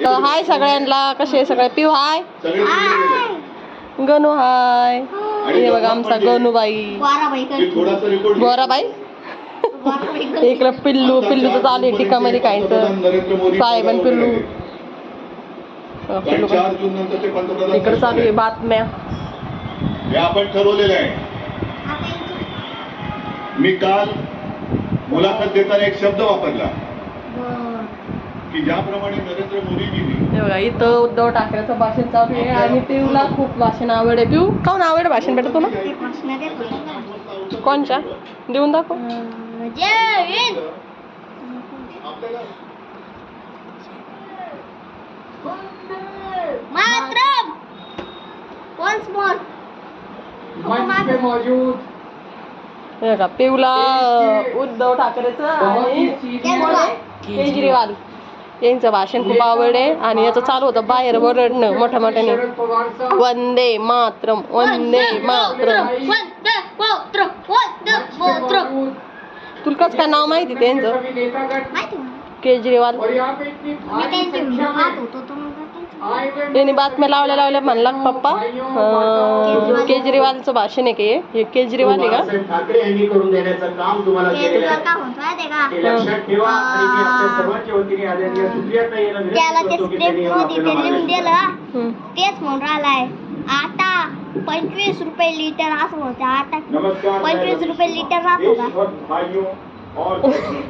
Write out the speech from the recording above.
तर हाय सगळ्यांना कसे सगळे? पिऊ हाय. गणू हाय. हे बघा आमचा गणूबाई. बाराबाई? गोराबाई इकडं पिल्लू पिल्लूचं चालू आहे टिकामध्ये पंतप्रधान नरेंद्र मोदी साहेब आणि पिल्लू. पिल्लू इकडे चालू आहे बातम्या. हे आपण ठरवलेलं आहे. मी काल मुलाखत देताना एक शब्द वापरला. की ज्याप्रमाणे नरेंद्र मोदीजींनी हे बघा इथं उद्धव ठाकरेचं भाषण चालू आहे आणि पिऊला खूप भाषण आवड. आहे पिऊ काऊन आवड आहे भाषण भेटत तुला? कोणच्या? देऊन दाखव. जय हिंद. आपल्याला मातरम. Once more. मंच पे मौजूद. हे बघा पिऊला अं, उद्धव ठाकरेचं आणि कोण आहे? केजरीवाल. यांचं भाषण खूप आवड आहे आणि याचं चालू होतं बाहेर ओरडणं मोठ्या मोठ्याने वंदे मातरम वंदे मातरम. वंदे मातरम वंदे मंच पे मातरम मौजूद तुला कसं काय नाव माहिती त्यांचं. केजरीवाल होतो त्यांनी बातम्या लावल्या लावल्या म्हणला पप्पा अं, केजरीवालचं भाषण आहे की हे? हे केजरीवाल आहे का? बाळासाहेब ठाकरे यांनी करून देण्याचं काम तुम्हाला केलेलं केजरीवाल आहे. का म्हणतो माहिती आहे ते का लक्षात ठेवा आणि मी आमच्या सर्वांच्या वतीने आदरणीय सुप्रियाताई यांना विनंती त्याला ते करतो की त्यांनी स्क्रिप्टमध्ये आपल्याला ते लिहून मार्गदर्शन दिलं. हम्म. तेच म्हणून राहिलाय. आता पंचवीस रुपये लिटर असं म्हणते आता नमस्कार पंचवीस रुपये लिटर राहतो का? देशभक्त भाइयों और बहनों,